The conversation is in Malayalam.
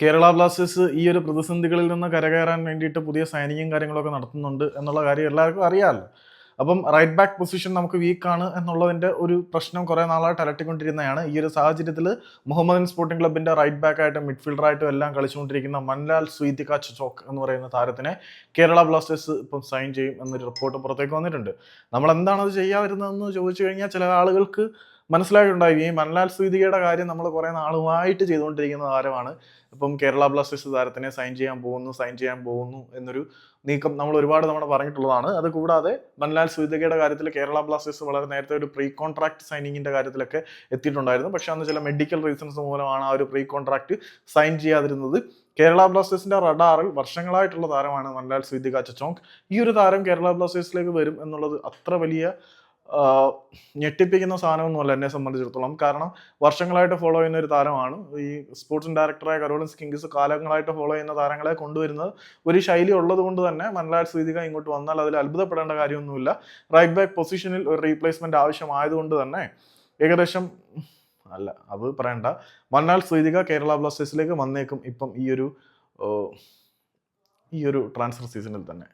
കേരള ബ്ലാസ്റ്റേഴ്സ് ഈ ഒരു പ്രതിസന്ധികളിൽ നിന്ന് കരകയറാൻ വേണ്ടിയിട്ട് പുതിയ സൈനികം കാര്യങ്ങളൊക്കെ നടത്തുന്നുണ്ട് എന്നുള്ള കാര്യം എല്ലാവർക്കും അറിയാമല്ലോ അപ്പം റൈറ്റ് ബാക്ക് പൊസിഷൻ നമുക്ക് വീക്കാണ് എന്നുള്ളതിന്റെ ഒരു പ്രശ്നം കുറേ നാളായിട്ട് അലട്ടിക്കൊണ്ടിരുന്നതാണ്. ഈ ഒരു സാഹചര്യത്തിൽ മുഹമ്മദൻ സ്പോർട്ടിംഗ് ക്ലബിന്റെ റൈറ്റ് ബാക്ക് ആയിട്ടും മിഡ്ഫീൽഡറായിട്ടും എല്ലാം കളിച്ചുകൊണ്ടിരിക്കുന്ന മൻലാൽ സ്വീതിക ചോക്ക് എന്ന് പറയുന്ന താരത്തിനെ കേരള ബ്ലാസ്റ്റേഴ്സ് ഇപ്പം സൈൻ ചെയ്യും എന്നൊരു റിപ്പോർട്ട് പുറത്തേക്ക് വന്നിട്ടുണ്ട്. നമ്മൾ എന്താണ് അത് ചെയ്യാതിരുന്നതെന്ന് ചോദിച്ചു കഴിഞ്ഞാൽ ചില ആളുകൾക്ക് മനസ്സിലായിട്ടുണ്ടായി ഈ മൻലാൽ സ്വീതികയുടെ കാര്യം നമ്മൾ കുറേ നാളുമായിട്ട് ചെയ്തുകൊണ്ടിരിക്കുന്ന താരമാണ്. ഇപ്പം കേരള ബ്ലാസ്റ്റേഴ്സ് താരത്തിനെ സൈൻ ചെയ്യാൻ പോകുന്നു സൈൻ ചെയ്യാൻ പോകുന്നു എന്നൊരു നീക്കം നമ്മൾ ഒരുപാട് നമ്മൾ പറഞ്ഞിട്ടുള്ളതാണ്. അത് കൂടാതെ മൻലാൽ സ്വീതികയുടെ കാര്യത്തിൽ കേരള ബ്ലാസ്റ്റേഴ്സ് വളരെ നേരത്തെ ഒരു പ്രീ കോൺട്രാക്ട് സൈനിങ്ങിന്റെ കാര്യത്തിലൊക്കെ എത്തിയിട്ടുണ്ടായിരുന്നു. പക്ഷെ അന്ന് ചില മെഡിക്കൽ റീസൺസ് മൂലമാണ് ആ ഒരു പ്രീ കോൺട്രാക്ട് സൈൻ ചെയ്യാതിരുന്നത്. കേരള ബ്ലാസ്റ്റേഴ്സിന്റെ റഡാറിൽ വർഷങ്ങളായിട്ടുള്ള താരമാണ് മൻലാൽ സ്വീതിക ചച്ചോങ് ഈ ഒരു താരം കേരള ബ്ലാസ്റ്റേഴ്സിലേക്ക് വരും എന്നുള്ളത് അത്ര വലിയ ഞെട്ടിപ്പിക്കുന്ന സാധനമൊന്നുമല്ല എന്നെ സംബന്ധിച്ചിടത്തോളം. കാരണം വർഷങ്ങളായിട്ട് ഫോളോ ചെയ്യുന്ന ഒരു താരമാണ്. ഈ സ്പോർട്സ് ഡയറക്ടറായ കരോളിൻസ് കിങ്സ് കാലങ്ങളായിട്ട് ഫോളോ ചെയ്യുന്ന താരങ്ങളെ കൊണ്ടുവരുന്നത് ഒരു ശൈലി ഉള്ളത് കൊണ്ട് തന്നെ മൻലാൽ സ്വീതിക ഇങ്ങോട്ട് വന്നാൽ അതിൽ അത്ഭുതപ്പെടേണ്ട കാര്യമൊന്നുമില്ല. റൈറ്റ് ബാക്ക് പൊസിഷനിൽ ഒരു റീപ്ലേസ്മെന്റ് ആവശ്യമായതുകൊണ്ട് തന്നെ ഏകദേശം അല്ല അത് പറയണ്ട. മന്നാൽ സ്വീതിക കേരള ബ്ലാസ്റ്റേഴ്സിലേക്ക് വന്നേക്കും ഇപ്പം ഈ ഒരു ഈ ഒരു ട്രാൻസ്ഫർ സീസണിൽ തന്നെ.